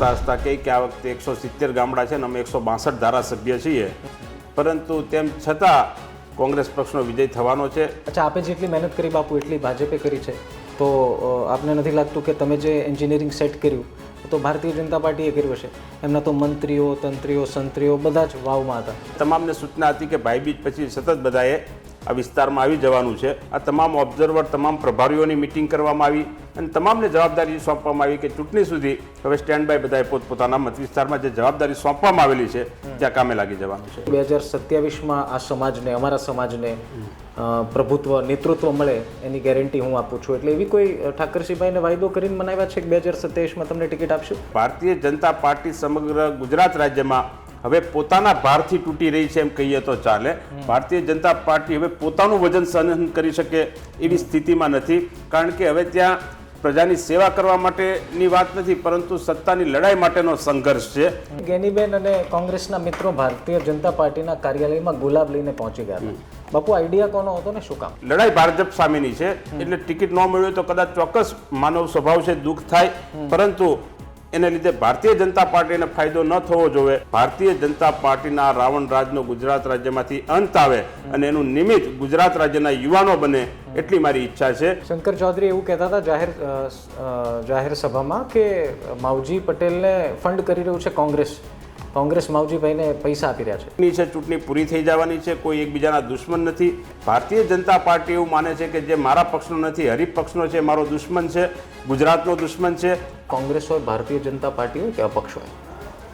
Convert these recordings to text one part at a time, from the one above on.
હસતા હસતા કહે કે આ વખતે એકસો સિત્તેર ગામડા છે ને અમે એકસો બાસઠ ધારાસભ્ય છીએ. પરંતુ તેમ છતાં કોંગ્રેસ પક્ષનો વિજય થવાનો છે. અચ્છા આપે જેટલી મહેનત કરી બાપુ એટલી ભાજપે કરી છે. તો આપને નથી લાગતું કે તમે જે એન્જિનિયરિંગ સેટ કર્યું તો ભારતીય જનતા પાર્ટીએ કર્યું હશે? એમના તો મંત્રીઓ તંત્રીઓ સંત્રીઓ બધા જ વાવમાં હતા. તમામને સૂચના હતી કે ભાઈબીજ પછી સતત બધાએ આ વિસ્તારમાં આવી જવાનું છે. આ તમામ ઓબ્ઝર્વર તમામ પ્રભારીઓની મિટિંગ કરવામાં આવી અને તમામને જવાબદારી સોંપવામાં આવી કે ચૂંટણી સુધી હવે સ્ટેન્ડ બાય બધાએ પોતપોતાના મત વિસ્તારમાં જે જવાબદારી સોંપવામાં આવેલી છે ત્યાં કામે લાગી જવાનું છે. બે હજાર સત્યાવીસમાં આ સમાજને અમારા સમાજને પ્રભુત્વ નેતૃત્વ મળે એની ગેરંટી હું આપું છું. એટલે એવી કોઈ ઠાકરસિંહભાઈને વાયદો કરીને મનાવ્યા છે કે બે હજાર સત્યાવીસમાં તમને ટિકિટ આપશું? ભારતીય જનતા પાર્ટી સમગ્ર ગુજરાત રાજ્યમાં હવે પોતાના ભારથી તૂટી રહી છે એમ કહીએ તો ચાલે. ભારતીય જનતા પાર્ટી હવે પોતાનું વજન સહન કરી શકે એવી સ્થિતિમાં નથી. કારણ કે હવે ત્યાં પ્રજાની સેવા કરવા માટેની વાત નથી પરંતુ સત્તાની લડાઈ માટેનો સંઘર્ષ છે. ગેનીબેન અને કોંગ્રેસના મિત્રો ભારતીય જનતા પાર્ટીના કાર્યાલયમાં ગુલાબ લઈને પહોંચી ગયા બાપુ આઈડિયા કોનો હતો ને? શું કામ? લડાઈ ભાજપ સામેની છે. એટલે ટિકિટ ન મળ્યું તો કદાચ ચોક્કસ માનવ સ્વભાવ છે દુઃખ થાય. પરંતુ એને લીધે ભારતીય જનતા પાર્ટીને ફાયદો ન થવો જોઈએ ભારતીય જનતા પાર્ટીના રાવણ રાજનો ગુજરાત રાજ્યમાંથી અંત આવે અને એનું નિમિત્ત ગુજરાત રાજ્યના યુવાનો બને એટલી મારી ઈચ્છા છે. શંકર ચૌધરી એવું કહેતા હતા જાહેર જાહેર સભામાં કે માવજી પટેલને ફંડ કરી રહ્યું છે કોંગ્રેસ. કોંગ્રેસ માવજીભાઈને પૈસા આપી રહ્યા છે. ચૂંટણી છે ચૂંટણી પૂરી થઈ જવાની છે કોઈ એકબીજાના દુશ્મન નથી. ભારતીય જનતા પાર્ટી એવું માને છે કે જે મારા પક્ષનો નથી હરીફ પક્ષનો છે મારો દુશ્મન છે ગુજરાતનો દુશ્મન છે. કોંગ્રેસ હોય ભારતીય જનતા પાર્ટી હોય કે અપક્ષ હોય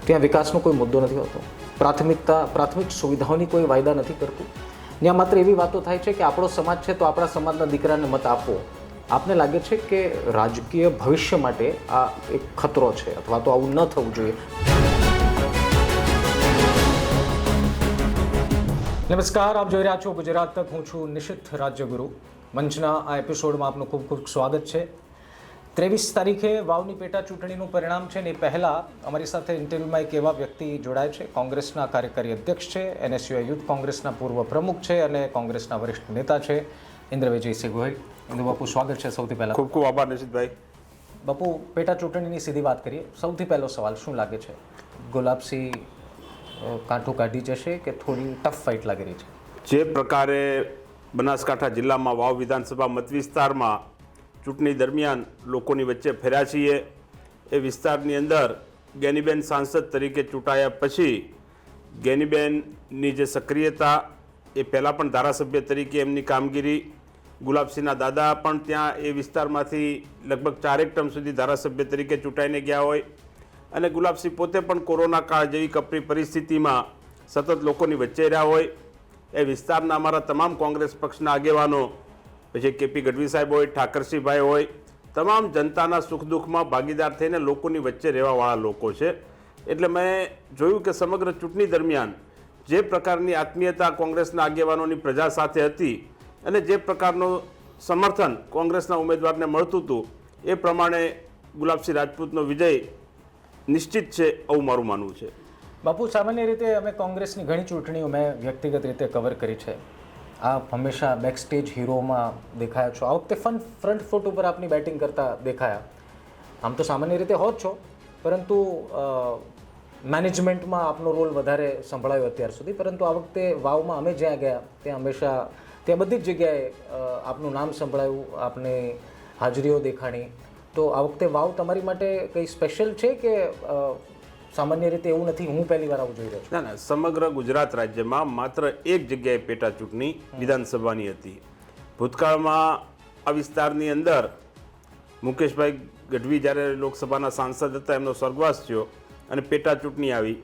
ત્યાં વિકાસનો કોઈ મુદ્દો નથી હોતો. પ્રાથમિકતા પ્રાથમિક સુવિધાઓની કોઈ વાયદા નથી કરતું. ત્યાં માત્ર એવી વાતો થાય છે કે આપણો સમાજ છે તો આપણા સમાજના દીકરાને મત આપવો આપને લાગે છે કે રાજકીય ભવિષ્ય માટે આ એક ખતરો છે અથવા તો આવું ન થવું જોઈએ? નમસ્કાર આપ જોઈ રહ્યા છો ગુજરાત તક. હું છું નિશિત રાજ્યગુરુ. મંચના આ એપિસોડમાં આપનું ખૂબ ખૂબ સ્વાગત છે. ત્રેવીસ તારીખે વાવની પેટા ચૂંટણીનું પરિણામ છે ને એ પહેલાં અમારી સાથે ઇન્ટરવ્યૂમાં એક એવા વ્યક્તિ જોડાય છે. કોંગ્રેસના કાર્યકારી અધ્યક્ષ છે એને સિવાય યુથ કોંગ્રેસના પૂર્વ પ્રમુખ છે અને કોંગ્રેસના વરિષ્ઠ નેતા છે ઇન્દ્ર વિજયસિંહ ગોહિલ. ઇન્દ્ર બાપુ સ્વાગત છે સૌથી પહેલાં. ખૂબ ખૂબ આભાર નિશિતભાઈ. બાપુ પેટા ચૂંટણીની સીધી વાત કરીએ. સૌથી પહેલો સવાલ શું લાગે છે? ગુલાબસિંહ કાંઠું કાઢી જશે કે થોડી ટફ ફાઇટ લાગી રહી છે? જે પ્રકારે બનાસકાંઠા જિલ્લામાં વાવ વિધાનસભા મત વિસ્તારમાં ચૂંટણી દરમિયાન લોકોની વચ્ચે ફેર્યા છીએ, એ વિસ્તારની અંદર ગેનીબેન સાંસદ તરીકે ચૂંટાયા પછી ગેનીબેનની જે સક્રિયતા, એ પહેલાં પણ ધારાસભ્ય તરીકે એમની કામગીરી, ગુલાબસિંહના દાદા પણ ત્યાં એ વિસ્તારમાંથી લગભગ ચારેક ટર્મ સુધી ધારાસભ્ય તરીકે ચૂંટાઈને ગયા હોય. અને ગુલાબસિંહ પોતે પણ કોરોના કાળ જેવી કપરી પરિસ્થિતિમાં સતત લોકોની વચ્ચે રહ્યા હોય એ વિસ્તારના અમારા તમામ કોંગ્રેસ પક્ષના આગેવાનો, પછી કેપી ગઢવી સાહેબ હોય, ઠાકરસિંહભાઈ હોય, તમામ જનતાના સુખ દુઃખમાં ભાગીદાર થઈને લોકોની વચ્ચે રહેવાવાળા લોકો છે. એટલે મેં જોયું કે સમગ્ર ચૂંટણી દરમિયાન જે પ્રકારની આત્મીયતા કોંગ્રેસના આગેવાનોની પ્રજા સાથે હતી અને જે પ્રકારનું સમર્થન કોંગ્રેસના ઉમેદવારને મળતું હતું, એ પ્રમાણે ગુલાબસિંહ રાજપૂતનો વિજય નિશ્ચિત છે આવું મારું માનવું છે. બાપુ, સામાન્ય રીતે અમે કોંગ્રેસની ઘણી ચૂંટણીઓ મેં વ્યક્તિગત રીતે કવર કરી છે. આપ હંમેશા બેક સ્ટેજ હીરોમાં દેખાયા છો. આ વખતે ફન ફ્રન્ટ ફૂટ ઉપર આપની બેટિંગ કરતા દેખાયા. આમ તો સામાન્ય રીતે હોત છો, પરંતુ મેનેજમેન્ટમાં આપનો રોલ વધારે સંભળાયો અત્યાર સુધી. પરંતુ આ વખતે વાવમાં અમે જ્યાં ગયા, ત્યાં હંમેશા, ત્યાં બધી જ જગ્યાએ આપનું નામ સંભળાયું, આપને હાજરીઓ દેખાણી. તો આ વખતે વાવ તમારી માટે કંઈ સ્પેશિયલ છે કે સામાન્ય રીતે એવું નથી, હું પહેલી વાર આવું જોઈ રહ્યો છું? ના ના, સમગ્ર ગુજરાત રાજ્યમાં માત્ર એક જગ્યાએ પેટા ચૂંટણી વિધાનસભાની હતી. ભૂતકાળમાં આ વિસ્તારની અંદર મુકેશભાઈ ગઢવી જ્યારે લોકસભાના સાંસદ હતા, એમનો સ્વર્ગવાસ થયો અને પેટા ચૂંટણી આવી.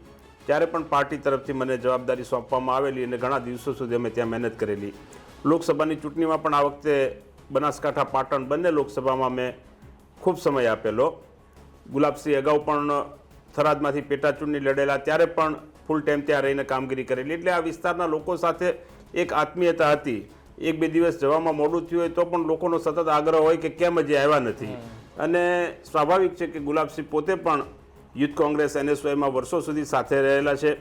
ત્યારે પણ પાર્ટી તરફથી મને જવાબદારી સોંપવામાં આવેલી અને ઘણા દિવસો સુધી અમે ત્યાં મહેનત કરેલી. લોકસભાની ચૂંટણીમાં પણ આ વખતે બનાસકાંઠા પાટણ બંને લોકસભામાં મેં ખૂબ સમય આપેલો. ગુલાબસિંહ અગાઉ પણ થરાદમાંથી પેટાચૂંટણી લડેલા ત્યારે પણ ફૂલ ટાઈમ ત્યાં રહીને કામગીરી કરેલી. એટલે આ વિસ્તારના લોકો સાથે એક આત્મીયતા હતી. એક બે દિવસ જવામાં મોડું થયું હોય તો પણ લોકોનો સતત આગ્રહ હોય કે કેમ હજી આવ્યા નથી. અને સ્વાભાવિક છે કે ગુલાબસિંહ પોતે પણ યુથ કોંગ્રેસ એનએસવાયમાં વર્ષો સુધી સાથે રહેલા છે.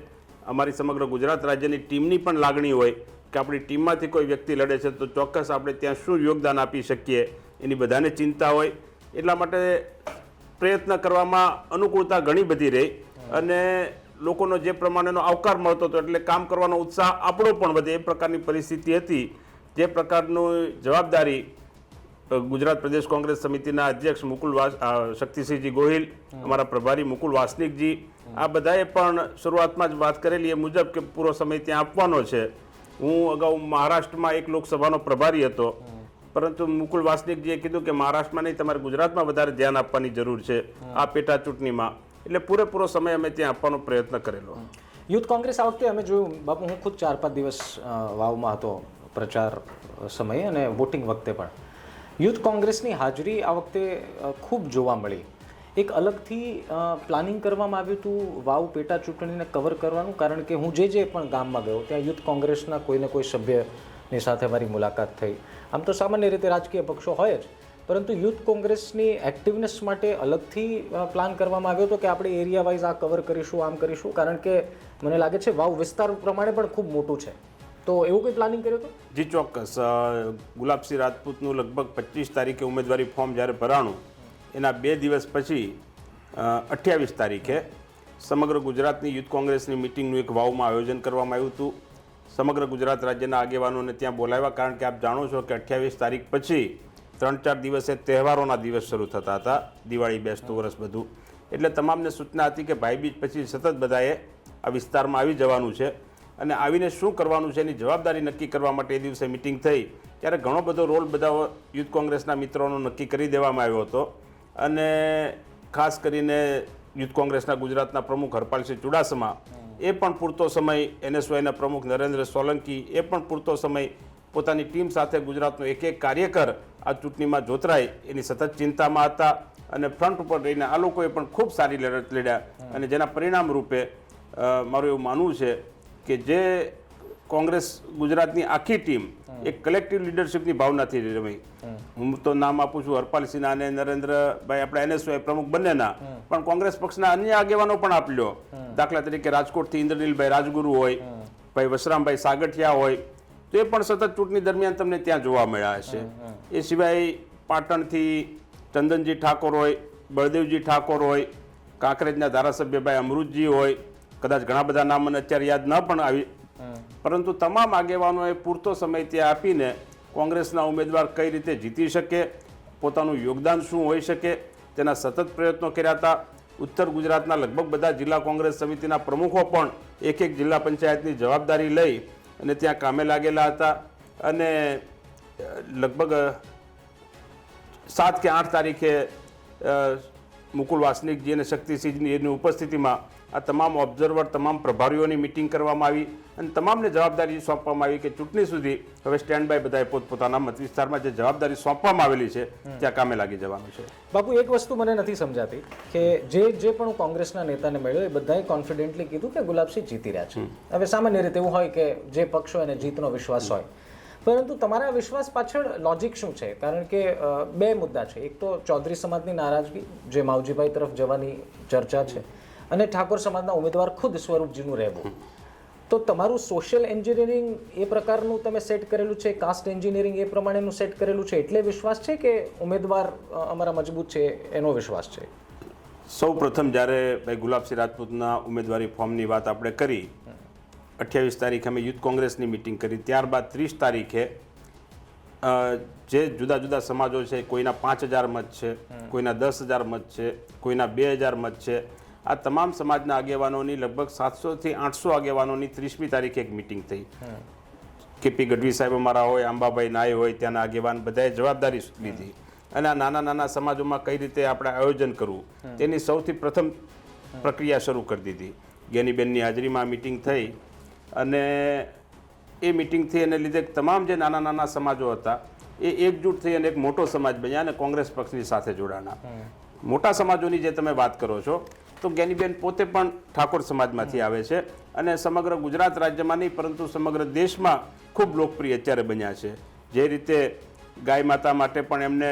અમારી સમગ્ર ગુજરાત રાજ્યની ટીમની પણ લાગણી હોય કે આપણી ટીમમાંથી કોઈ વ્યક્તિ લડે છે તો ચોક્કસ આપણે ત્યાં શું યોગદાન આપી શકીએ એની બધાને ચિંતા હોય. એટલા માટે પ્રયત્ન કરવામાં અનુકૂળતા ઘણી બધી રહી અને લોકોનો જે પ્રમાણેનો આવકાર મળતો હતો એટલે કામ કરવાનો ઉત્સાહ આપણો પણ વધે એ પ્રકારની પરિસ્થિતિ હતી. જે પ્રકારનું જવાબદારી ગુજરાત પ્રદેશ કોંગ્રેસ સમિતિના અધ્યક્ષ મુકુલ વાસ શક્તિસિંહજી ગોહિલ અમારા પ્રભારી મુકુલ વાસનિકજી આ બધાએ પણ શરૂઆતમાં જ વાત કરેલી એ મુજબ કે પૂરો સમય ત્યાં આપવાનો છે. હું અગાઉ મહારાષ્ટ્રમાં એક લોકસભાનો પ્રભારી હતો. પરંતુ મુકુલ વાસનિકજીએ કીધું કે મહારાષ્ટ્રમાં નહીં, તમારે ગુજરાતમાં વધારે ધ્યાન આપવાની જરૂર છે આ પેટા ચૂંટણીમાં. એટલે પૂરેપૂરો સમય અમે ત્યાં આપવાનો પ્રયત્ન કરેલો. યુથ કોંગ્રેસ આ વખતે અમે જોયું, બાપુ, હું ખુદ ચાર પાંચ દિવસ વાવમાં હતો પ્રચાર સમયે અને વોટિંગ વખતે પણ. યુથ કોંગ્રેસની હાજરી આ વખતે ખૂબ જોવા મળી. એક અલગથી પ્લાનિંગ કરવામાં આવ્યું હતું વાવ પેટા ચૂંટણીને કવર કરવાનું, કારણ કે હું જે જે પણ ગામમાં ગયો, ત્યાં યુથ કોંગ્રેસના કોઈને કોઈ સભ્યની સાથે મારી મુલાકાત થઈ. આમ તો સામાન્ય રીતે રાજકીય પક્ષો હોય જ. પરંતુ યુથ કોંગ્રેસની એક્ટિવનેસ માટે અલગથી પ્લાન કરવામાં આવ્યો હતો કે આપણે એરિયા વાઇઝ આ કવર કરીશું, આમ કરીશું. કારણ કે મને લાગે છે વાવ વિસ્તાર પ્રમાણે પણ ખૂબ મોટું છે. તો એવું કંઈ પ્લાનિંગ કર્યું હતું? જી, ચોક્કસ. ગુલાબસિંહ રાજપૂતનું લગભગ પચીસ તારીખે ઉમેદવારી ફોર્મ જ્યારે ભરાણું, એના બે દિવસ પછી અઠ્યાવીસ તારીખે સમગ્ર ગુજરાતની યુથ કોંગ્રેસની મિટિંગનું એક વાવમાં આયોજન કરવામાં આવ્યું હતું. સમગ્ર ગુજરાત રાજ્યના આગેવાનોને ત્યાં બોલાવ્યા કારણ કે આપ જાણો છો કે અઠ્યાવીસ તારીખ પછી ત્રણ ચાર દિવસે તહેવારોના દિવસ શરૂ થતા હતા. દિવાળી, બેસતું વર્ષ બધું. એટલે તમામને સૂચના હતી કે ભાઈબીજ પછી સતત બધાએ આ વિસ્તારમાં આવી જવાનું છે અને આવીને શું કરવાનું છે એની જવાબદારી નક્કી કરવા માટે એ દિવસે મિટિંગ થઈ. ત્યારે ઘણો બધો રોલ બધા યુથ કોંગ્રેસના મિત્રોનો નક્કી કરી દેવામાં આવ્યો હતો. અને ખાસ કરીને યુથ કોંગ્રેસના ગુજરાતના પ્રમુખ હરપાલસિંહ ચુડાસમા એ પણ પૂરતો સમય એનએસવાયના પ્રમુખ નરેન્દ્ર સોલંકી એ પણ પૂરતો સમય પોતાની ટીમ સાથે ગુજરાતનો એક એક કાર્યકર આ ચૂંટણીમાં જોતરાય એની સતત ચિંતામાં હતા અને ફ્રન્ટ ઉપર રહીને આ લોકોએ પણ ખૂબ સારી લડત લડ્યા. અને જેના પરિણામ રૂપે મારું એવું માનવું છે કે જે કોંગ્રેસ ગુજરાતની આખી ટીમ એક કલેક્ટિવ લીડરશિપની ભાવનાથી રમી. હું તો નામ આપું છું હરપાલ સિન્હા અને નરેન્દ્રભાઈ આપણા એનએસવાય પ્રમુખ બંનેના. પણ કોંગ્રેસ પક્ષના અન્ય આગેવાનો પણ આપ્યો દાખલા તરીકે રાજકોટથી ઇન્દ્રનીલભાઈ રાજગુરુ હોય ભાઈ વસરામભાઈ સાગઠિયા હોય તો એ પણ સતત ચૂંટણી દરમિયાન તમને ત્યાં જોવા મળ્યા હશે. એ સિવાય પાટણથી ચંદનજી ઠાકોર હોય બળદેવજી ઠાકોર હોય કાંકરેજના ધારાસભ્ય ભાઈ અમૃતજી હોય કદાચ ઘણા બધા નામ મને અત્યારે યાદ ન પણ આવી પરંતુ તમામ આગેવાનોએ પૂરતો સમય ત્યાં આપીને કોંગ્રેસના ઉમેદવાર કઈ રીતે જીતી શકે, પોતાનું યોગદાન શું હોઈ શકે, તેના સતત પ્રયત્નો કર્યા હતા. ઉત્તર ગુજરાતના લગભગ બધા જિલ્લા કોંગ્રેસ સમિતિના પ્રમુખો પણ એક એક જિલ્લા પંચાયતની જવાબદારી લઈ અને ત્યાં કામે લાગેલા હતા. અને લગભગ સાત કે આઠ તારીખે મુકુલ વાસનિકજી અને શક્તિસિંહની એની ઉપસ્થિતિમાં આ તમામ ઓબ્ઝર્વર તમામ પ્રભારીઓની મિટિંગ કરવામાં આવી અને તમામને જવાબદારી સોંપવામાં આવી કે ચૂંટણી સુધી હવે સ્ટેન્ડ બાય બધાએ પોતપોતાના મત વિસ્તારમાં જે જવાબદારી સોંપવામાં આવેલી છે ત્યાં કામે લાગી જવાનું છે. બાપુ એક વસ્તુ મને નથી સમજાતી કે જે જે પણ હું કોંગ્રેસના નેતાને મળ્યો એ બધાએ કોન્ફિડન્ટલી કીધું કે ગુલાબસિંહ જીતી રહ્યા છે. હવે સામાન્ય રીતે એવું હોય કે જે પક્ષ હોય એને જીતનો વિશ્વાસ હોય. પરંતુ તમારા વિશ્વાસ પાછળ લોજિક શું છે? કારણ કે બે મુદ્દા છે. એક તો ચૌધરી સમાજની નારાજગી જે માવજીભાઈ તરફ જવાની ચર્ચા છે. અને ઠાકોર સમાજના ઉમેદવાર ખુદ સ્વરૂપજીનું રહેવું. તો તમારું સોશિયલ એન્જિનિયરિંગ એ પ્રકારનું તમે સેટ કરેલું છે કાસ્ટ એન્જિનિયરિંગ એ પ્રમાણેનું સેટ કરેલું છે એટલે વિશ્વાસ છે કે ઉમેદવાર અમારા મજબૂત છે એનો વિશ્વાસ છે? સૌ પ્રથમ જ્યારે ભાઈ ગુલાબસિંહ રાજપૂતના ઉમેદવારી ફોર્મની વાત આપણે કરી અઠ્યાવીસ તારીખે અમે યુથ કોંગ્રેસની મિટિંગ કરી ત્યારબાદ ત્રીસ તારીખે જે જુદા જુદા સમાજો છે કોઈના પાંચ હજાર મત છે કોઈના દસ હજાર મત છે કોઈના બે હજાર મત છે આ તમામ સમાજના આગેવાનોની લગભગ સાતસોથી આઠસો આગેવાનોની ત્રીસમી તારીખે એક મિટિંગ થઈ. કેપી ગઢવી સાહેબ અમારા હોય આંબાભાઈ નાય હોય ત્યાંના આગેવાન બધાએ જવાબદારી લીધી. અને આ નાના નાના સમાજોમાં કઈ રીતે આપણે આયોજન કરવું તેની સૌથી પ્રથમ પ્રક્રિયા શરૂ કરી દીધી. જ્ઞાનીબેનની હાજરીમાં મિટિંગ થઈ અને એ મિટિંગથી એને લીધે તમામ જે નાના નાના સમાજો હતા એ એકજૂટ થઈ અને એક મોટો સમાજ બન્યા અને કોંગ્રેસ પક્ષની સાથે જોડાણા. મોટા સમાજોની જે તમે વાત કરો છો તો જ્ઞાનીબેન પોતે પણ ઠાકોર સમાજમાંથી આવે છે અને સમગ્ર ગુજરાત રાજ્યમાં નહીં પરંતુ સમગ્ર દેશમાં ખૂબ લોકપ્રિય અત્યારે બન્યા છે. જે રીતે ગાય માતા માટે પણ એમને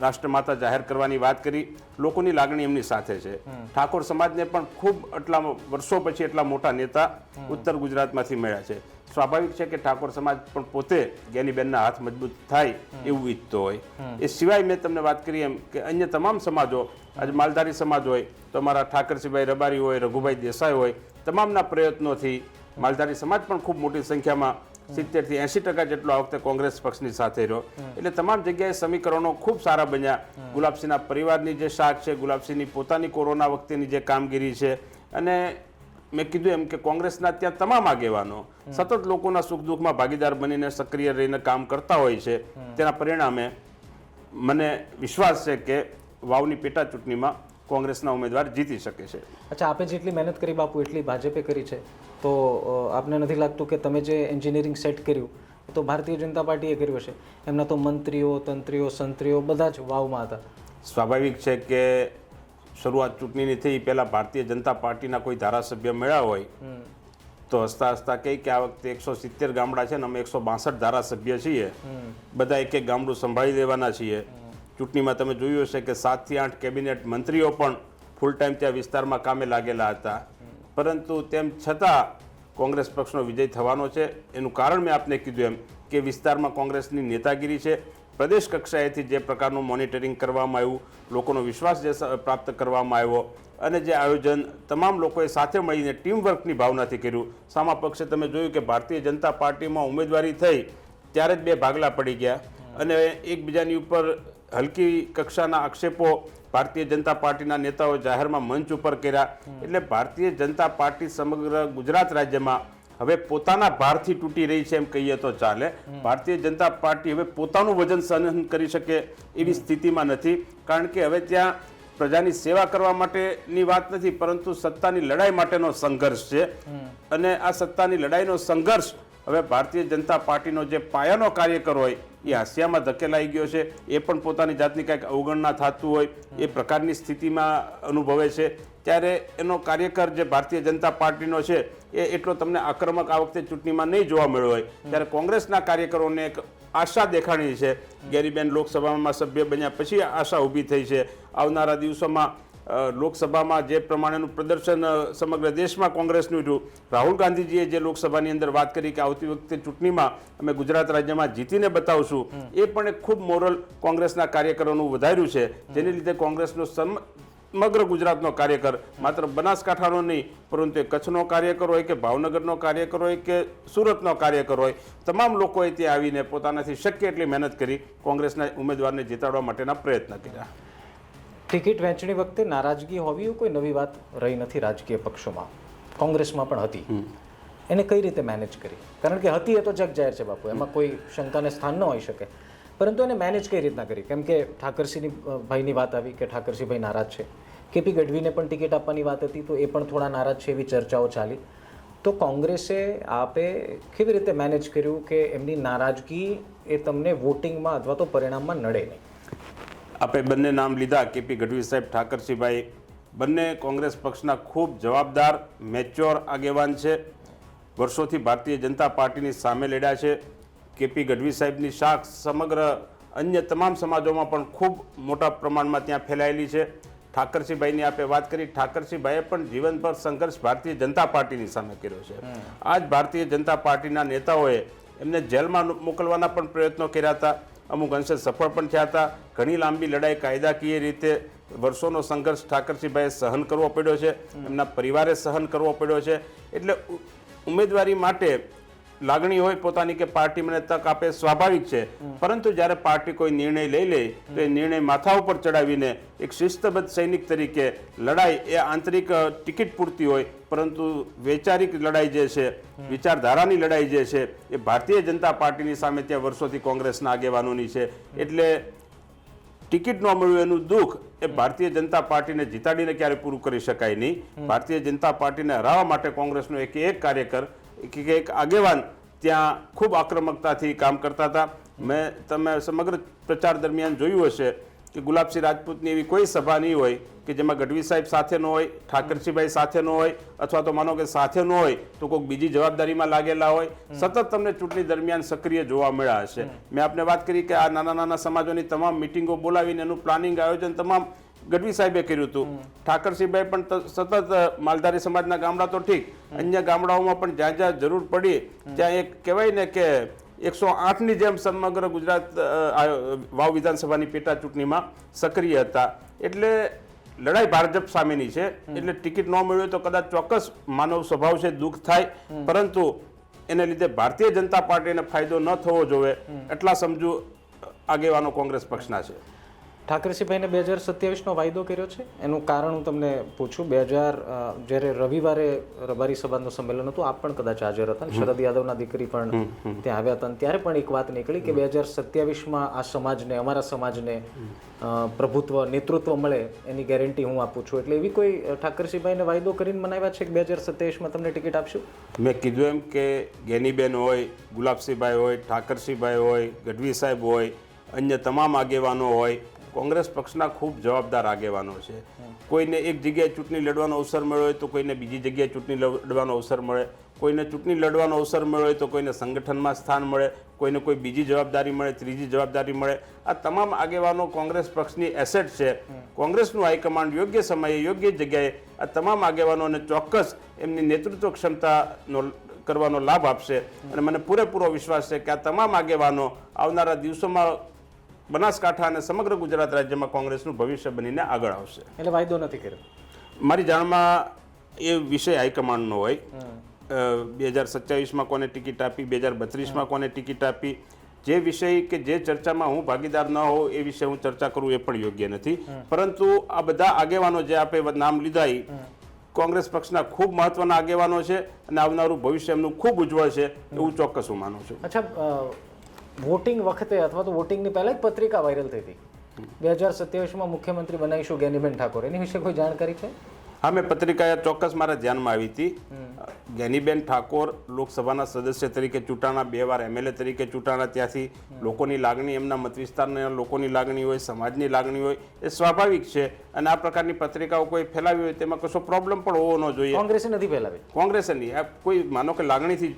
રાષ્ટ્રમાતા જાહેર કરવાની વાત કરી લોકોની લાગણી એમની સાથે છે. ઠાકોર સમાજને પણ ખૂબ એટલા વર્ષો પછી એટલા મોટા નેતા ઉત્તર ગુજરાતમાંથી મળ્યા છે. સ્વાભાવિક છે કે ઠાકોર સમાજ પણ પોતે જ્ઞાનીબેનના હાથ મજબૂત થાય એવું ઈચ્છતો હોય. એ સિવાય મેં તમને વાત કરી એમ કે અન્ય તમામ સમાજો આજે માલધારી સમાજ હોય તો અમારા ઠાકરસિંહભાઈ રબારી હોય રઘુભાઈ દેસાઈ હોય તમામના પ્રયત્નોથી માલધારી સમાજ પણ ખૂબ મોટી સંખ્યામાં સિત્તેરથી એંશી ટકા જેટલો આ વખતે કોંગ્રેસ પક્ષની સાથે રહ્યો. એટલે તમામ જગ્યાએ સમીકરણો ખૂબ સારા બન્યા. ગુલાબસિંહના પરિવારની જે શાખ છે ગુલાબસિંહની પોતાની કોરોના વખતેની જે કામગીરી છે અને મેં કીધું એમ કે કોંગ્રેસના ત્યાં તમામ આગેવાનો સતત લોકોના સુખ દુઃખમાં ભાગીદાર બનીને સક્રિય રહીને કામ કરતા હોય છે. તેના પરિણામે મને વિશ્વાસ છે કે વાવની પેટા ચૂંટણીમાં કોંગ્રેસના ઉમેદવાર જીતી શકે છે. અચ્છા આપે જેટલી મહેનત કરી બાપુ એટલી ભાજપે કરી છે. તો આપને નથી લાગતું કે તમે જે એન્જિનિયરિંગ સેટ કર્યું તો ભારતીય જનતા પાર્ટીએ કર્યું હશે? એમના તો મંત્રીઓ તંત્રીઓ સંત્રીઓ બધા જ વાવમાં હતા. સ્વાભાવિક છે કે શરૂઆત ચૂંટણીની થઈ પહેલાં ભારતીય જનતા પાર્ટીના કોઈ ધારાસભ્ય મળ્યા હોય તો હસતા હસતા કહી કે આ વખતે એકસો સિત્તેર ગામડા છે ને અમે એકસો બાસઠ ધારાસભ્ય છીએ. બધા એક એક ગામડું સંભાળી લેવાના છીએ. ચૂંટણીમાં તમે જોયું હશે કે સાતથી આઠ કેબિનેટ મંત્રીઓ પણ ફૂલ ટાઈમ ત્યાં વિસ્તારમાં કામે લાગેલા હતા. પરંતુ તેમ છતાં કોંગ્રેસ પક્ષનો વિજય થવાનો છે. એનું કારણ મેં આપને કીધું એમ કે વિસ્તારમાં કોંગ્રેસની નેતાગીરી છે. પ્રદેશ કક્ષાએથી જે પ્રકારનું મોનિટરિંગ કરવામાં આવ્યું, લોકોનો વિશ્વાસ જે પ્રાપ્ત કરવામાં આવ્યો અને જે આયોજન તમામ લોકોએ સાથે મળીને ટીમ વર્કની ભાવનાથી કર્યું. સામા પક્ષે તમે જોયું કે ભારતીય જનતા પાર્ટીમાં ઉમેદવારી થઈ ત્યારે જ બે ભાગલા પડી ગયા અને એકબીજાની ઉપર હલકી કક્ષાના આક્ષેપો ભારતીય જનતા પાર્ટીના નેતાઓ જાહેરમાં મંચ ઉપર કર્યા. એટલે ભારતીય જનતા પાર્ટી સમગ્ર ગુજરાત રાજ્યમાં હવે પોતાના ભારથી તૂટી રહી છે એમ કહીએ તો ચાલે. ભારતીય જનતા પાર્ટી હવે પોતાનું વજન સહન કરી શકે એવી સ્થિતિમાં નથી. કારણ કે હવે ત્યાં પ્રજાની સેવા કરવા માટેની વાત નથી પરંતુ સત્તાની લડાઈ માટેનો સંઘર્ષ છે. અને આ સત્તાની લડાઈનો સંઘર્ષ હવે ભારતીય જનતા પાર્ટીનો જે પાયાનો કાર્યકર હોય, એ હાસ્યામાં ધકેલાઈ ગયો છે. એ પણ પોતાની જાતની કંઈક અવગણના થતું હોય, એ પ્રકારની સ્થિતિમાં અનુભવે છે. ત્યારે એનો કાર્યકર જે ભારતીય જનતા પાર્ટીનો છે, એ એટલો તમને આક્રમક આ વખતે ચૂંટણીમાં નહીં જોવા મળ્યો હોય. ત્યારે કોંગ્રેસના કાર્યકરોને એક આશા દેખાણી છે. ગેરીબેન લોકસભામાં સભ્ય બન્યા પછી આશા ઊભી થઈ છે. આવનારા દિવસોમાં લોકસભામાં જે પ્રમાણેનું પ્રદર્શન સમગ્ર દેશમાં કોંગ્રેસનું રહ્યું. રાહુલ ગાંધીજીએ જે લોકસભાની અંદર વાત કરી કે આવતી વખતે ચૂંટણીમાં અમે ગુજરાત રાજ્યમાં જીતીને બતાવશું એ પણ એક ખૂબ મોરલ કોંગ્રેસના કાર્યકરોનું વધાર્યું છે. જેને લીધે કોંગ્રેસનો સમ સમગ્ર ગુજરાતનો કાર્યકર માત્ર બનાસકાંઠાનો નહીં પરંતુ એ કચ્છનો કાર્યકર હોય કે ભાવનગરનો કાર્યકર હોય કે સુરતનો કાર્યકર હોય તમામ લોકોએ ત્યાં આવીને પોતાનાથી શક્ય એટલી મહેનત કરી કોંગ્રેસના ઉમેદવારને જીતાડવા માટેના પ્રયત્ન કર્યા. ટિકિટ વહેંચણી વખતે નારાજગી હોવી કોઈ નવી વાત રહી નથી રાજકીય પક્ષોમાં. કોંગ્રેસમાં પણ હતી. એને કઈ રીતે મેનેજ કરી? કારણ કે હતી એ તો જગ જાહેર છે બાપુ એમાં કોઈ શંકાને સ્થાન ન હોઈ શકે. પરંતુ એને મેનેજ કઈ રીતના કરી? કેમ કે ઠાકરસિંહની ભાઈની વાત આવી કે ઠાકરસિંહભાઈ નારાજ છે. કેપી ગઢવીને પણ ટિકિટ આપવાની વાત હતી તો એ પણ થોડા નારાજ છે એવી ચર્ચાઓ ચાલી. તો કોંગ્રેસે આપે કેવી રીતે મેનેજ કર્યું કે એમની નારાજગી એ તમને વોટિંગમાં અથવા તો પરિણામમાં નડે નહીં? આપે બંને નામ લીધા કેપી ગઢવી સાહેબ ઠાકરસિંહભાઈ. બંને કોંગ્રેસ પક્ષના ખૂબ જવાબદાર મેચ્યોર આગેવાન છે. વર્ષોથી ભારતીય જનતા પાર્ટીની સામે લડ્યા છે. કેપી ગઢવી સાહેબની શાખ સમગ્ર અન્ય તમામ સમાજોમાં પણ ખૂબ મોટા પ્રમાણમાં ત્યાં ફેલાયેલી છે. ઠાકરસિંહભાઈની આપણે વાત કરી ઠાકરસિંહભાઈએ પણ જીવનભર સંઘર્ષ ભારતીય જનતા પાર્ટીની સામે કર્યો છે. આ જ ભારતીય જનતા પાર્ટીના નેતાઓએ એમને જેલમાં મોકલવાના પણ પ્રયત્નો કર્યા હતા. અમુક અંશે સફળ પણ થયા હતા. ઘણી લાંબી લડાઈ કાયદાકીય રીતે વર્ષોનો સંઘર્ષ ઠાકરસિંહભાઈએ સહન કરવો પડ્યો છે. એમના પરિવારે સહન કરવો પડ્યો છે. એટલે ઉમેદવારી માટે લાગણી હોય પોતાની કે પાર્ટી મને તક આપે સ્વાભાવિક છે. પરંતુ જ્યારે પાર્ટી કોઈ નિર્ણય લઈ લે, તો એ નિર્ણય માથા ઉપર ચડાવીને એક શિસ્તબદ્ધ સૈનિક તરીકે લડાઈ એ આંતરિક ટિકિટ પૂરતી હોય, પરંતુ વૈચારિક લડાઈ જે છે, વિચારધારાની લડાઈ જે છે, એ ભારતીય જનતા પાર્ટીની સામે ત્યાં વર્ષોથી કોંગ્રેસના આગેવાનોની છે. એટલે ટિકિટ ન મળ્યું એનું દુઃખ એ ભારતીય જનતા પાર્ટીને જીતાડીને ક્યારે પૂરું કરી શકાય નહીં. ભારતીય જનતા પાર્ટીને હરાવવા માટે કોંગ્રેસનો એક એક કાર્યકર એક એક આગેવાન ત્યાં ખૂબ આક્રમકતાથી કામ કરતા હતા. મેં તમે સમગ્ર પ્રચાર દરમિયાન જોયું હશે કે ગુલાબસિંહ રાજપૂતની એવી કોઈ સભા નહીં હોય કે જેમાં ગઢવી સાહેબ સાથે ન હોય ઠાકરસિંહભાઈ સાથે ન હોય અથવા તો માનો કે સાથે ન હોય તો કોઈક બીજી જવાબદારીમાં લાગેલા હોય. સતત તમને ચૂંટણી દરમિયાન સક્રિય જોવા મળ્યા હશે. મેં આપને વાત કરી કે આ નાના નાના સમાજોની તમામ મિટિંગો બોલાવીને એનું પ્લાનિંગ આયોજન તમામ ગઢવી સાહેબે કર્યું હતું. ઠાકરસિંહભાઈ પણ સતત માલધારી સમાજના ગામડા તો ઠીક. અન્ય ગામડાઓમાં પણ જ્યાં જ્યાં જરૂર પડી ત્યાં એક કહેવાય ને કે એકસો આઠની જેમ સમગ્ર ગુજરાત વાવ વિધાનસભાની પેટા ચૂંટણીમાં સક્રિય હતા. એટલે લડાઈ ભાજપ સામેની છે. એટલે ટિકિટ ન મળ્યું તો કદાચ ચોક્કસ માનવ સ્વભાવ છે દુઃખ થાય. પરંતુ એને લીધે ભારતીય જનતા પાર્ટીને ફાયદો ન થવો જોઈએ એટલા સમજુ આગેવાનો કોંગ્રેસ પક્ષના છે. ઠાકરસિંહભાઈને બે હજાર સત્યાવીસનો વાયદો કર્યો છે. એનું કારણ હું તમને પૂછું. બે હજાર જ્યારે રવિવારે રબારી સભાનું સંમેલન હતું આપ પણ કદાચ હાજર હતા. શરદ યાદવના દીકરી પણ ત્યાં આવ્યા હતા ત્યારે પણ એક વાત નીકળી કે બે હજાર સત્યાવીસમાં આ સમાજને અમારા સમાજને પ્રભુત્વ નેતૃત્વ મળે એની ગેરંટી હું આપું છું. એટલે એવી કોઈ ઠાકરસિંહભાઈને વાયદો કરીને મનાવ્યા છે કે બે હજાર સત્યાવીસમાં તમને ટિકિટ આપશું? મેં કીધું એમ કે ગેનીબેન હોય ગુલાબસિંહભાઈ હોય ઠાકરસિંહભાઈ હોય ગઢવી સાહેબ હોય અન્ય તમામ આગેવાનો હોય કોંગ્રેસ પક્ષના ખૂબ જવાબદાર આગેવાનો છે. કોઈને એક જગ્યાએ ચૂંટણી લડવાનો અવસર મળ્યો હોય તો કોઈને બીજી જગ્યાએ ચૂંટણી લડવાનો અવસર મળે. કોઈને ચૂંટણી લડવાનો અવસર મળ્યો હોય તો કોઈને સંગઠનમાં સ્થાન મળે. કોઈને કોઈ બીજી જવાબદારી મળે, ત્રીજી જવાબદારી મળે. આ તમામ આગેવાનો કોંગ્રેસ પક્ષની એસેટ છે. કોંગ્રેસનું હાઈકમાન્ડ યોગ્ય સમયે, યોગ્ય જગ્યાએ આ તમામ આગેવાનોને ચોક્કસ એમની નેતૃત્વ ક્ષમતાનો કરવાનો લાભ આપશે. અને મને પૂરેપૂરો વિશ્વાસ છે કે આ તમામ આગેવાનો આવનારા દિવસોમાં બનાસકાંઠા અને સમગ્ર ગુજરાત રાજ્યમાં કોંગ્રેસનું ભવિષ્ય બનીને આગળ આવશે. એટલે વાયદો નથી કર્યો? મારી જાણમાં એ વિષય હાઈકમાન્ડનો હોય. બે હજાર સત્યાવીસમાં કોને ટિકિટ આપી બે હજાર બત્રીસમાં કોને ટિકિટ આપી જે વિષય કે જે ચર્ચામાં હું ભાગીદાર ન હોઉં એ વિશે હું ચર્ચા કરું એ પણ યોગ્ય નથી. પરંતુ આ બધા આગેવાનો જે આપે નામ લીધા કોંગ્રેસ પક્ષના ખૂબ મહત્વના આગેવાનો છે અને આવનારું ભવિષ્ય એમનું ખૂબ ઉજ્જવળ છે એવું ચોક્કસ હું માનું છું. અચ્છા વોટિંગ વખતે અથવા તો વોટિંગની પહેલાં જ પત્રિકા વાયરલ થઈ હતી. બે હજાર સત્યાવીસમાં મુખ્યમંત્રી બનાવીશું ગેનીબેન ઠાકોર. એની વિશે કોઈ જાણકારી છે? હા મેં પત્રિકા ચોક્કસ મારા ધ્યાનમાં આવી હતી. જ્ઞાનીબેન ઠાકોર લોકસભાના સદસ્ય તરીકે ચૂંટાણા બે વાર એમએલએ તરીકે ચૂંટાણા ત્યાંથી લોકોની લાગણી એમના મત વિસ્તારના લોકોની લાગણી હોય સમાજની લાગણી હોય એ સ્વાભાવિક છે. અને આ પ્રકારની પત્રિકાઓ કોઈ ફેલાવી હોય તેમાં કશો પ્રોબ્લેમ પણ હોવો ન જોઈએ. કોંગ્રેસે નથી ફેલાવી. કોંગ્રેસે નહીં. આ કોઈ માનો કે લાગણીથી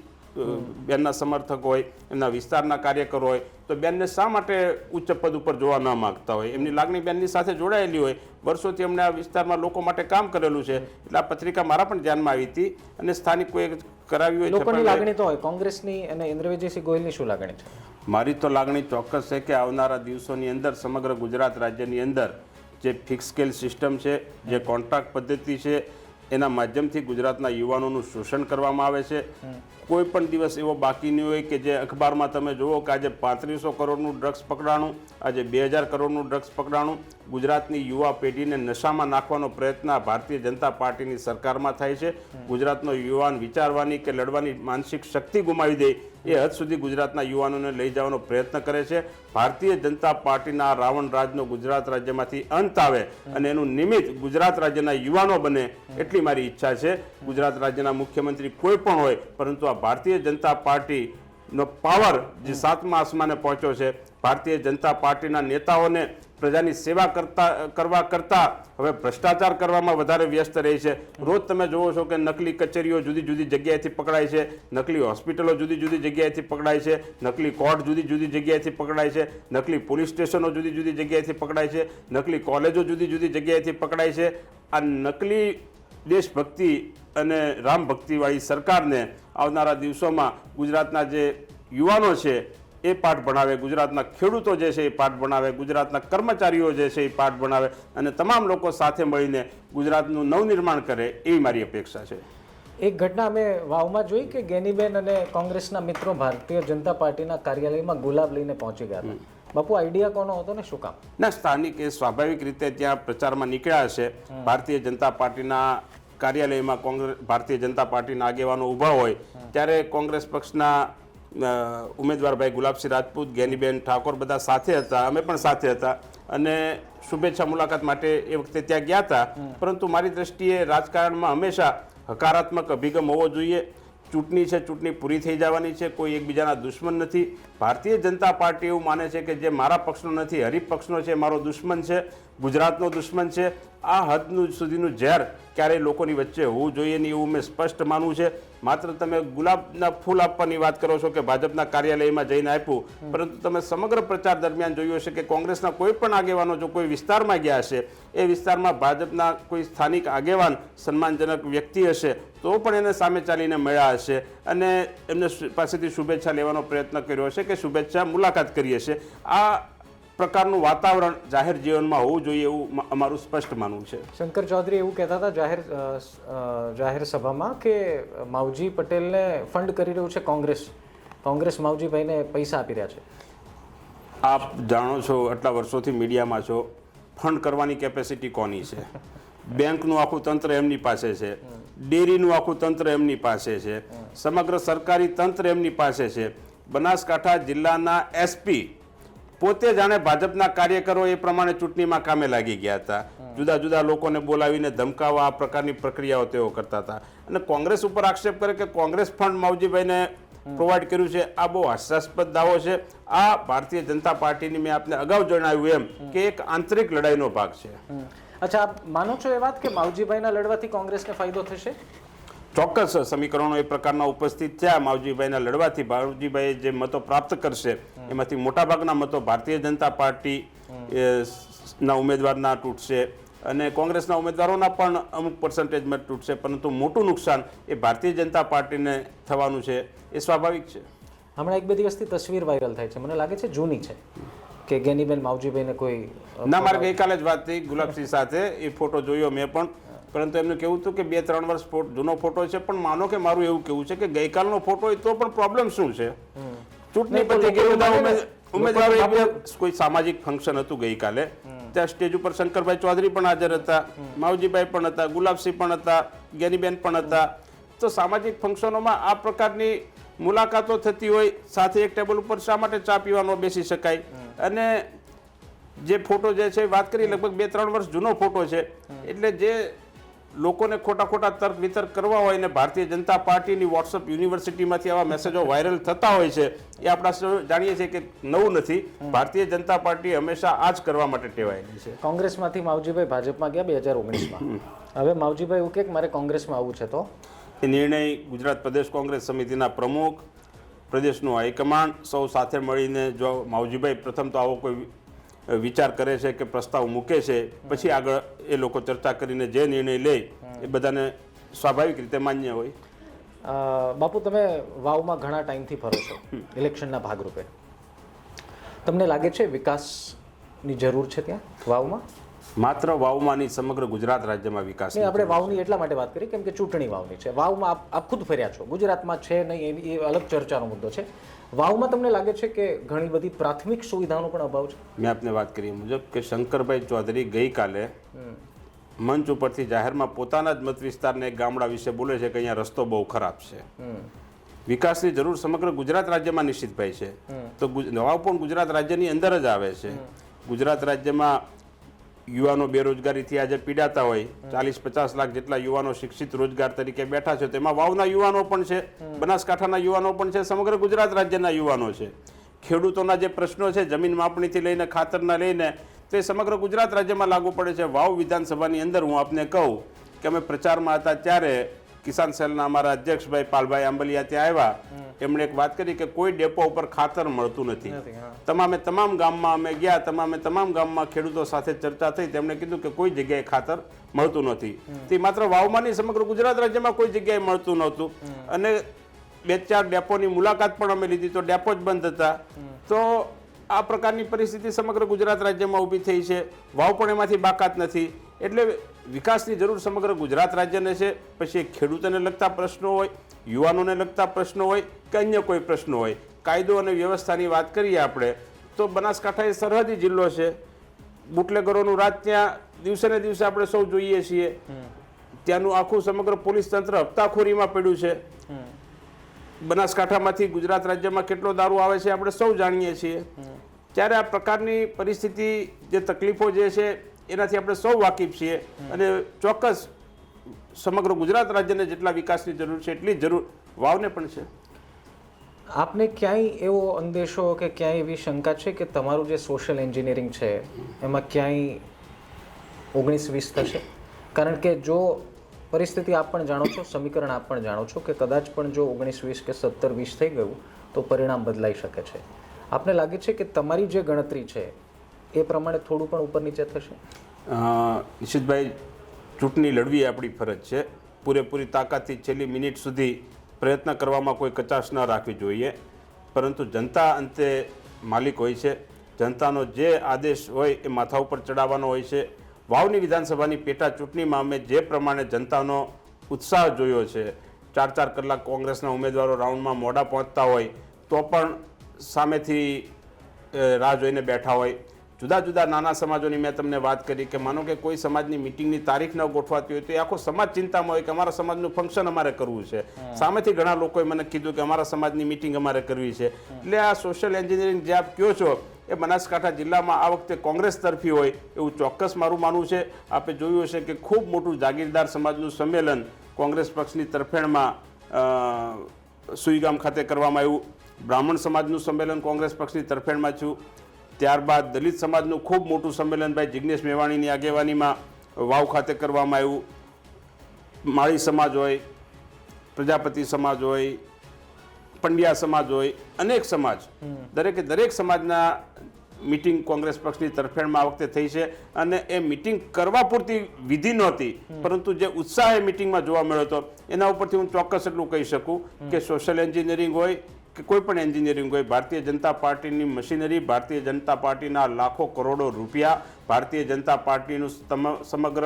બેનના સમર્થક હોય એમના વિસ્તારના કાર્યકરો હોય તો બેનને શા માટે ઉચ્ચ પદ ઉપર જોવા ન માગતા હોય? એમની લાગણી બેનની સાથે જોડાયેલી હોય. વર્ષોથી એમણે આ વિસ્તારમાં લોકો માટે કામ કરેલું છે. એટલે આ પત્રિકા મારા પણ ધ્યાનમાં આવી હતી અને સ્થાનિક કોઈ કરાવી હોય લોકોની લાગણી તો હોય. કોંગ્રેસની અને ઇન્દ્રવિજયસિંહ ગોયલની શું લાગણી છે? મારી તો લાગણી ચોક્કસ છે કે આવનારા દિવસોની અંદર સમગ્ર ગુજરાત રાજ્યની અંદર જે ફિક્સ સ્કેલ સિસ્ટમ છે જે કોન્ટ્રાક્ટ પદ્ધતિ છે એના માધ્યમથી ગુજરાતના યુવાનોનું શોષણ કરવામાં આવે છે. કોઈ પણ દિવસ એવો બાકી નહીં હોય કે જે અખબારમાં તમે જુઓ કે આજે પાંત્રીસો કરોડનું ડ્રગ્સ પકડાણું આજે બે હજાર કરોડનું ડ્રગ્સ પકડાણું ગુજરાતની યુવા પેઢીને નશામાં નાખવાનો પ્રયત્ન ભારતીય જનતા પાર્ટીની સરકારમાં થાય છે. ગુજરાતનો યુવાન વિચારવાની કે લડવાની માનસિક શક્તિ ગુમાવી દે એ હદ સુધી ગુજરાતના યુવાનોને લઈ જવાનો પ્રયત્ન કરે છે. ભારતીય જનતા પાર્ટીના રાવણ રાજનો ગુજરાત રાજ્યમાંથી અંત આવે અને એનું નિમિત્ત ગુજરાત રાજ્યના યુવાનો બને એટલી મારી ઈચ્છા છે. ગુજરાત રાજ્યના મુખ્યમંત્રી કોઈ પણ હોય, પરંતુ આ ભારતીય જનતા પાર્ટીનો પાવર જે સાતમા આસમાને પહોંચ્યો છે, ભારતીય જનતા પાર્ટીના નેતાઓને પ્રજાની સેવા કરતા, કરવા કરતાં હવે ભ્રષ્ટાચાર કરવામાં વધારે વ્યસ્ત રહે છે. રોજ તમે જુઓ છો કે નકલી કચેરીઓ જુદી જુદી જગ્યાએથી પકડાય છે, નકલી હોસ્પિટલો જુદી જુદી જગ્યાએથી પકડાય છે, નકલી કોર્ટ જુદી જુદી જગ્યાએથી પકડાય છે, નકલી પોલીસ સ્ટેશનો જુદી જુદી જગ્યાએથી પકડાય છે, નકલી કોલેજો જુદી જુદી જગ્યાએથી પકડાય છે. આ નકલી દેશભક્તિ અને રામ ભક્તિવાળી સરકારને આવનારા દિવસોમાં ગુજરાતના જે યુવાનો છે એ પાઠ ભણાવે ગુજરાતના ખેડૂતો જે છે એ પાઠ ભણાવે ગુજરાતના કર્મચારીઓ જે છે એ પાઠ ભણાવે અને તમામ લોકો સાથે મળીને ગુજરાતનું નવનિર્માણ કરે એવી મારી અપેક્ષા છે. એક ઘટના અમે વાવમાં જોઈ કે ગેનીબેન અને કોંગ્રેસના મિત્રો ભારતીય જનતા પાર્ટીના કાર્યાલયમાં ગુલાબ લઈને પહોંચી ગયા હતા. બાપુ આઈડિયા કોનો હતો ને શું કામ? ના સ્થાનિક એ સ્વાભાવિક રીતે ત્યાં પ્રચારમાં નીકળ્યા છે ભારતીય જનતા પાર્ટીના કાર્યાલયમાં કોંગ્રેસ ભારતીય જનતા પાર્ટીના આગેવાનો ઊભા હોય ત્યારે કોંગ્રેસ પક્ષના અ, ઉમેદવાર ભાઈ ગુલાબસિંહ રાજપૂત ગેનીબેન ઠાકોર બધા સાથે હતા. અમે પણ સાથે હતા. અને શુભેચ્છા મુલાકાત માટે એ વખતે ત્યાં ગયા હતા. પરંતુ મારી દ્રષ્ટિએ રાજકારણમાં હંમેશા હકારાત્મક અભિગમ હોવો જોઈએ. ચૂંટણી છે ચૂંટણી પૂરી થઈ જવાની છે. કોઈ એકબીજાના દુશ્મન નથી. ભારતીય જનતા પાર્ટી એવું માને છે કે જે મારા પક્ષનો નથી હરીફ પક્ષનો છે મારો દુશ્મન છે ગુજરાતનો દુશ્મન છે. આ હદનું સુધીનું ઝેર ક્યારેય લોકોની વચ્ચે હોવું જોઈએ નહીં એવું મેં સ્પષ્ટ માનવું છે. માત્ર તમે ગુલાબના ફૂલ આપવાની વાત કરો છો કે ભાજપના કાર્યાલયમાં જઈને આપ્યું, પરંતુ તમે સમગ્ર પ્રચાર દરમિયાન જોયું હશે કે કોંગ્રેસના કોઈ પણ આગેવાનો જો કોઈ વિસ્તારમાં ગયા હશે, એ વિસ્તારમાં ભાજપના કોઈ સ્થાનિક આગેવાન સન્માનજનક વ્યક્તિ હશે, તો પણ એને સામે ચાલીને મળ્યા હશે અને એમને પાસેથી શુભેચ્છા લેવાનો પ્રયત્ન કર્યો હશે કે શુભેચ્છા મુલાકાત કરી હશે. આ પ્રકારનું વાતાવરણ જાહેર જીવનમાં હોવું જોઈએ એવું અમારું સ્પષ્ટ માનવું છે. શંકર ચૌધરી એવું કહેતા હતા જાહેર જાહેર સભામાં કે માવજી પટેલને ફંડ કરી રહ્યું છે કોંગ્રેસ. કોંગ્રેસ માવજીભાઈને પૈસા આપી રહ્યા છે. આપ જાણો છો આટલા વર્ષોથી મીડિયામાં છો ફંડ કરવાની કેપેસિટી કોની છે? બેંકનું આખું તંત્ર એમની પાસે છે. ડેરીનું આખું તંત્ર એમની પાસે છે. સમગ્ર સરકારી તંત્ર એમની પાસે છે. બનાસકાંઠા જિલ્લાના એસપી પોતે જાણે ભાજપના કાર્યકરો એ પ્રમાણે ચૂંટણીમાં કામે લાગી ગયા હતા. જુદા જુદા લોકોને બોલાવીને ધમકાવવા આ પ્રકારની પ્રક્રિયાઓ તેઓ કરતા હતા. અને કોંગ્રેસ ઉપર આક્ષેપ કરે કે કોંગ્રેસ ફંડ માવજીભાઈને પ્રોવાઈડ કર્યું છે. આ બહુ હાસ્યાસ્પદ દાવો છે. આ ભારતીય જનતા પાર્ટીની મેં આપને અગાઉ જણાવ્યું એમ કે એક આંતરિક લડાઈનો ભાગ છે. અચ્છા માનો છો એ વાત કે માવજીભાઈના લડવાથી કોંગ્રેસને ફાયદો થશે? ચોક્કસ સમીકરણો એ પ્રકારના ઉપસ્થિત થયા. માવજીભાઈના લડવાથી માવજીભાઈ જે મતો પ્રાપ્ત કરશે એમાંથી મોટાભાગના મતો ભારતીય જનતા પાર્ટી ના ઉમેદવારના તૂટશે અને કોંગ્રેસના ઉમેદવારોના પણ અમુક પર્સન્ટેજમાં તૂટશે. પરંતુ મોટું નુકસાન એ ભારતીય જનતા પાર્ટીને થવાનું છે. એ સ્વાભાવિક છે. હમણાં એક બે દિવસથી તસવીર વાયરલ થાય છે. મને લાગે છે જૂની છે કે ગેનીબેન માવજીભાઈને કોઈ ના મારે ગઈકાલે જ વાત થઈ ગુલાબસિંહ સાથે. એ ફોટો જોયો મેં પણ. પરંતુ એમનું કેવું હતું કે બે ત્રણ વર્ષ જૂનો ફોટો છે પણ માનો કે મારું એવું કેવું છે કે ગઈકાલનો ફોટો હોય તો પણ પ્રોબ્લેમ શું છે? ચૂંટણી. ઉમેદવારો બે- કોઈ સામાજિક ફંક્શન હતું ગઈકાલે. ત્યાં સ્ટેજ ઉપર શંકરભાઈ ચૌધરી પણ હાજર હતા માવજીભાઈ પણ હતા ગુલાબસિંહ પણ હતા જ્ઞાનીબેન પણ હતા. તો સામાજિક ફંક્શનોમાં આ પ્રકારની મુલાકાતો થતી હોય સાથે એક ટેબલ ઉપર શા માટે ચા પીવાનો બેસી શકાય? અને જે ફોટો જે છે વાત કરી લગભગ બે ત્રણ વર્ષ જૂનો ફોટો છે એટલે જે લોકોને ખોટા ખોટા તર્ક વિતર્ક કરવા હોય ને ભારતીય જનતા પાર્ટીની વોટ્સઅપ યુનિવર્સિટીમાંથી આવા મેસેજો વાયરલ થતા હોય છે એ આપણા જાણીએ છીએ કે નવું નથી. ભારતીય જનતા પાર્ટી હંમેશા આ જ કરવા માટે ટેવાયેલી છે. કોંગ્રેસમાંથી માવજીભાઈ ભાજપમાં ગયા બે હજાર ઓગણીસમાં. હવે માવજીભાઈ એવું કે મારે કોંગ્રેસમાં આવવું છે તો? એ નિર્ણય ગુજરાત પ્રદેશ કોંગ્રેસ સમિતિના પ્રમુખ પ્રદેશનું હાઈકમાન્ડ સૌ સાથે મળીને જો માવજીભાઈ પ્રથમ તો આવો કોઈ વિચાર કરે છે કે પ્રસ્તાવ મૂકે છે પછી આગળ એ લોકો ચર્ચા કરીને જે નિર્ણય લે એ બધાને સ્વાભાવિક રીતે માન્ય હોય. બાપુ તમે વાવમાં ઘણા ટાઈમથી ફરો છો ઇલેક્શનના ભાગરૂપે. તમને લાગે છે વિકાસની જરૂર છે ત્યાં વાવમાં? માત્ર વાવમાંની સમગ્ર ગુજરાત રાજ્યમાં વિકાસ આપણે વાવની એટલા માટે વાત કરી કેમ કે ચૂંટણી વાવની છે. વાવમાં આપ ખુદ ફર્યા છો. ગુજરાતમાં છે નહીં એ અલગ ચર્ચાનો મુદ્દો છે. વાવમાં તમને લાગે છે કે ઘણી બધી પ્રાથમિક સુવિધાનો પણ અભાવ છે? મેં આપને વાત કરી મુજબ કે શંકરભાઈ ચૌધરી ગઈકાલે મંચ ઉપરથી જાહેરમાં પોતાના જ મત વિસ્તારને એક ગામડા વિશે બોલે છે કે અહીંયા રસ્તો બહુ ખરાબ છે. વિકાસની જરૂર સમગ્ર ગુજરાત રાજ્યમાં નિશ્ચિતભાઈ છે. તો નવાબ પણ ગુજરાત રાજ્યની અંદર જ આવે છે. ગુજરાત રાજ્યમાં યુવાનો બેરોજગારીથી આજે પીડાતા હોય, ચાલીસ પચાસ લાખ જેટલા યુવાનો શિક્ષિત રોજગાર તરીકે બેઠા છે, તેમાં વાવના યુવાનો પણ છે, બનાસકાંઠાના યુવાનો પણ છે, સમગ્ર ગુજરાત રાજ્યના યુવાનો છે. ખેડૂતોના જે પ્રશ્નો છે, જમીન માપણીથી લઈને ખાતરના લઈને, તે સમગ્ર ગુજરાત રાજ્યમાં લાગુ પડે છે. વાવ વિધાનસભાની અંદર હું આપને કહું કે અમે પ્રચારમાં હતા ત્યારે કિસાન સેલના અમારા અધ્યક્ષભાઈ પાલભાઈ આંબલિયા ત્યાં આવ્યા. એમણે એક વાત કરી કે કોઈ ડેપો ઉપર ખાતર મળતું નથી. તમામે તમામ ગામમાં અમે ગયા તમામે તમામ ગામમાં ખેડૂતો સાથે ચર્ચા થઈ તેમણે કીધું કે કોઈ જગ્યાએ ખાતર મળતું નથી. તે માત્ર વાવમાંની સમગ્ર ગુજરાત રાજ્યમાં કોઈ જગ્યાએ મળતું નહોતું. અને બે ચાર ડેપોની મુલાકાત પણ અમે લીધી તો ડેપો જ બંધ હતા. તો આ પ્રકારની પરિસ્થિતિ સમગ્ર ગુજરાત રાજ્યમાં ઊભી થઈ છે. વાવ પણ એમાંથી બાકાત નથી. એટલે વિકાસની જરૂર સમગ્ર ગુજરાત રાજ્યને છે. પછી ખેડૂતોને લગતા પ્રશ્નો હોય યુવાનોને લગતા પ્રશ્નો હોય કે અન્ય કોઈ પ્રશ્નો હોય. કાયદો અને વ્યવસ્થાની વાત કરીએ આપણે તો બનાસકાંઠા એ સરહદી જિલ્લો છે. બુટલેગરોનું રાજ ત્યાં દિવસે ને દિવસે આપણે સૌ જોઈએ છીએ. ત્યાંનું આખું સમગ્ર પોલીસ તંત્ર હપ્તાખોરીમાં પડ્યું છે. બનાસકાંઠામાંથી ગુજરાત રાજ્યમાં કેટલો દારૂ આવે છે આપણે સૌ જાણીએ છીએ. ત્યારે આ પ્રકારની પરિસ્થિતિ જે તકલીફો જે છે એનાથી આપણે સૌ વાકેફ છીએ. અને ચોક્કસ સમગ્ર ગુજરાત રાજ્યને જેટલા વિકાસની જરૂર છે, એટલી જરૂર વાવને પણ છે. આપને ક્યાંય એવો અંદેશો કે ક્યાંય એવી શંકા છે કે તમારું જે સોશિયલ એન્જિનિયરિંગ છે, એમાં ક્યાંય ઓગણીસ વીસ થશે? કારણ કે જો પરિસ્થિતિ આપ પણ જાણો છો, સમીકરણ આપ પણ જાણો છો કે કદાચ પણ જો ઓગણીસ વીસ કે સત્તર વીસ થઈ ગયું, તો પરિણામ બદલાઈ શકે છે. આપને લાગે છે કે તમારી જે ગણતરી છે એ પ્રમાણે થોડું પણ ઉપર નીચે થશે? નિશિતભાઈ, ચૂંટણી લડવી આપણી ફરજ છે. પૂરેપૂરી તાકાતથી છેલ્લી મિનિટ સુધી પ્રયત્ન કરવામાં કોઈ કચાશ ન રાખવી જોઈએ. પરંતુ જનતા અંતે માલિક હોય છે. જનતાનો જે આદેશ હોય એ માથા ઉપર ચડાવવાનો હોય છે. વાવની વિધાનસભાની પેટા ચૂંટણીમાં અમે જે પ્રમાણે જનતાનો ઉત્સાહ જોયો છે, ચાર ચાર કલાક કોંગ્રેસના ઉમેદવારો રાઉન્ડમાં મોડા પહોંચતા હોય, તો પણ સામેથી રાહ જોઈને બેઠા હોય. જુદા જુદા નાના સમાજોની મેં તમને વાત કરી કે માનો કે કોઈ સમાજની મિટિંગની તારીખ ન ગોઠવાતી હોય તો એ આખો સમાજ ચિંતામાં હોય કે અમારા સમાજનું ફંક્શન અમારે કરવું છે. સામેથી ઘણા લોકોએ મને કીધું કે અમારા સમાજની મિટિંગ અમારે કરવી છે. એટલે આ સોશિયલ એન્જિનિયરિંગ જે આપ કહો છો એ બનાસકાંઠા જિલ્લામાં આ વખતે કોંગ્રેસ તરફી હોય એવું ચોક્કસ મારું માનવું છે. આપે જોયું હશે કે ખૂબ મોટું જાગીરદાર સમાજનું સંમેલન કોંગ્રેસ પક્ષની તરફેણમાં સુઈગામ ખાતે કરવામાં આવ્યું. બ્રાહ્મણ સમાજનું સંમેલન કોંગ્રેસ પક્ષની તરફેણમાં થયું. ત્યારબાદ દલિત સમાજનું ખૂબ મોટું સંમેલન ભાઈ જિગ્નેશ મેવાણીની આગેવાનીમાં વાવ ખાતે કરવામાં આવ્યું. માળી સમાજ હોય પ્રજાપતિ સમાજ હોય પંડ્યા સમાજ હોય અનેક સમાજ. દરેકે દરેક સમાજના મિટિંગ કોંગ્રેસ પક્ષની તરફેણમાં આ વખતે થઈ છે અને એ મિટિંગ કરવા પૂરતી વિધિ નહોતી પરંતુ જે ઉત્સાહ એ મિટિંગમાં જોવા મળ્યો હતો એના ઉપરથી હું ચોક્કસ એટલું કહી શકું કે સોશિયલ એન્જિનિયરિંગ હોય કે કોઈ પણ એન્જિનિયરિંગ હોય ભારતીય જનતા પાર્ટીની મશીનરી, ભારતીય જનતા પાર્ટીના લાખો કરોડો રૂપિયા, ભારતીય જનતા પાર્ટીનું સમગ્ર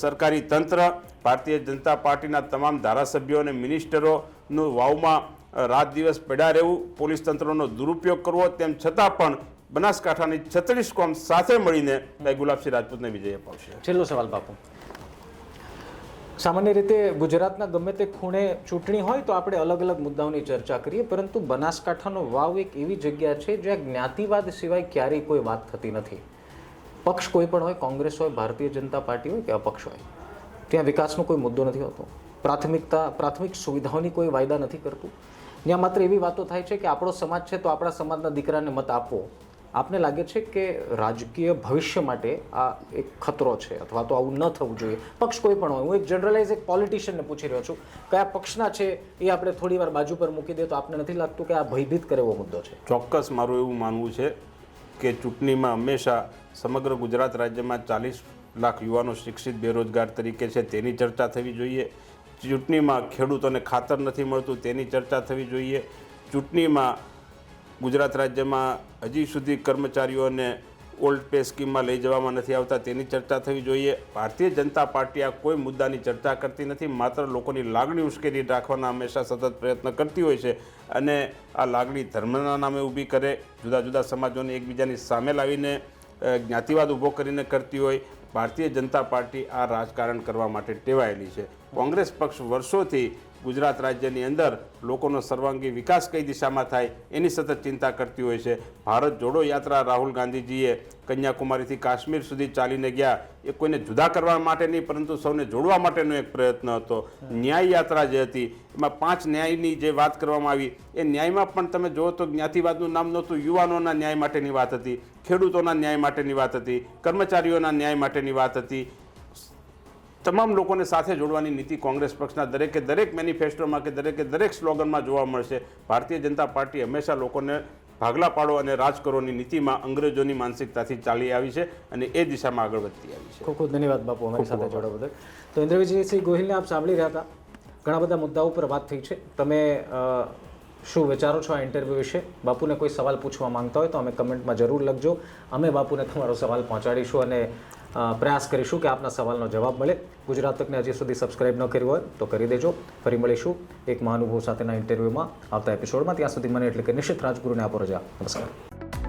સરકારી તંત્ર, ભારતીય જનતા પાર્ટીના તમામ ધારાસભ્યો અને મિનિસ્ટરોનું વાવમાં રાત દિવસ પડ્યા રહેવું, પોલીસ તંત્રનો દુરુપયોગ કરવો, તેમ છતાં પણ બનાસકાંઠાની છત્રીસ કોમ સાથે મળીને ગુલાબસિંહ રાજપૂતને વિજય અપાવશે. છેલ્લો સવાલ બાપુ. સામાન્ય રીતે ગુજરાતના ગમે તે ખૂણે ચૂંટણી હોય તો આપણે અલગ અલગ મુદ્દાઓની ચર્ચા કરીએ, પરંતુ બનાસકાંઠાનો વાવ એક એવી જગ્યા છે જ્યાં જ્ઞાતિવાદ સિવાય ક્યારેય કોઈ વાત થતી નથી. પક્ષ કોઈ પણ હોય, કોંગ્રેસ હોય, ભારતીય જનતા પાર્ટી હોય કે અપક્ષ હોય, ત્યાં વિકાસનો કોઈ મુદ્દો નથી હોતો. પ્રાથમિકતા, પ્રાથમિક સુવિધાઓની કોઈ વાયદા નથી કરતું. ત્યાં માત્ર એવી વાતો થાય છે કે આપણો સમાજ છે તો આપણા સમાજના દીકરાને મત આપવો. આપને લાગે છે કે રાજકીય ભવિષ્ય માટે આ એક ખતરો છે અથવા તો આવું ન થવું જોઈએ? પક્ષ કોઈ પણ હોય. હું એક જનરલાઇઝ એક પોલિટિશિયનને પૂછી રહ્યો છું. કયા પક્ષના છે એ આપણે થોડી વાર બાજુ પર મૂકી દે તો આપને નથી લાગતું કે આ ભયભીત કરે એવો મુદ્દો છે? ચોક્કસ મારું એવું માનવું છે કે ચૂંટણીમાં હંમેશા સમગ્ર ગુજરાત રાજ્યમાં ચાલીસ લાખ યુવાનો શિક્ષિત, બેરોજગાર તરીકે છે તેની ચર્ચા થવી જોઈએ. ચૂંટણીમાં ખેડૂતોને ખાતર નથી મળતું તેની ચર્ચા થવી જોઈએ. ચૂંટણીમાં ગુજરાત રાજ્યમાં હજી સુધી કર્મચારીઓને ઓલ્ડ પે સ્કીમમાં લઈ જવામાં નથી આવતા તેની ચર્ચા થવી જોઈએ. ભારતીય જનતા પાર્ટી આ કોઈ મુદ્દાની ચર્ચા કરતી નથી, માત્ર લોકોની લાગણી ઉશ્કેરી રાખવાના હંમેશા સતત પ્રયત્ન કરતી હોય છે અને આ લાગણી ધર્મના નામે ઊભી કરે, જુદા જુદા સમાજોને એકબીજાની સામે લાવીને જ્ઞાતિવાદ ઊભો કરીને કરતી હોય. ભારતીય જનતા પાર્ટી આ રાજકારણ કરવા માટે ટેવાયેલી છે. કોંગ્રેસ પક્ષ વર્ષોથી ગુજરાત રાજ્યની અંદર લોકોનો સર્વાંગી વિકાસ કઈ દિશામાં થાય એની સતત ચિંતા કરતી હોય છે. ભારત જોડો યાત્રા રાહુલ ગાંધીજીએ કન્યાકુમારીથી કાશ્મીર સુધી ચાલીને ગયા. એ કોઈને જુદા કરવા માટે નહીં, પરંતુ સૌને જોડવા માટેનો એક પ્રયત્ન હતો. ન્યાય યાત્રા જે હતી, એમાં પાંચ ન્યાયની જે વાત કરવામાં આવી, એ ન્યાયમાં પણ તમે જુઓ તો જ્ઞાતિવાદનું નામ નહોતું, યુવાનોના ન્યાય માટેની વાત હતી, ખેડૂતોના ન્યાય માટેની વાત હતી, કર્મચારીઓના ન્યાય માટેની વાત હતી. તમામ લોકોને સાથે જોડવાની નીતિ કોંગ્રેસ પક્ષના દરેકે દરેક મેનિફેસ્ટોમાં કે દરેકે દરેક સ્લોગનમાં જોવા મળશે. ભારતીય જનતા પાર્ટી હંમેશા લોકોને ભાગલા પાડો અને રાજ કરોની નીતિમાં અંગ્રેજોની માનસિકતાથી ચાલી આવી છે અને એ દિશામાં આગળ વધતી આવી છે. ખૂબ ખૂબ ધન્યવાદ બાપુ અમારી સાથે જોડવા બદલ. તો ઇન્દ્રવિજયસિંહ ગોહિલને આપ સાંભળી રહ્યા હતા. ઘણા બધા મુદ્દાઓ ઉપર વાત થઈ છે. તમે શું વિચારો છો આ ઇન્ટરવ્યૂ વિશે? બાપુને કોઈ સવાલ પૂછવા માંગતા હોય તો અમે કમેન્ટમાં જરૂર લખજો. અમે બાપુને તમારો સવાલ પહોંચાડીશું અને પ્રયાસ કરીશું કે આપના સવાલનો જવાબ મળે. ગુજરાત તકને હજી સુધી સબસ્ક્રાઇબ ન કર્યું હોય તો કરી દેજો. ફરી મળીશું એક મહાનુભવ સાથેના ઇન્ટરવ્યૂમાં આવતા એપિસોડમાં ત્યાં સુધી મને એટલે કે નિશ્ચિત રાજગુરુને આપો રજા. નમસ્કાર.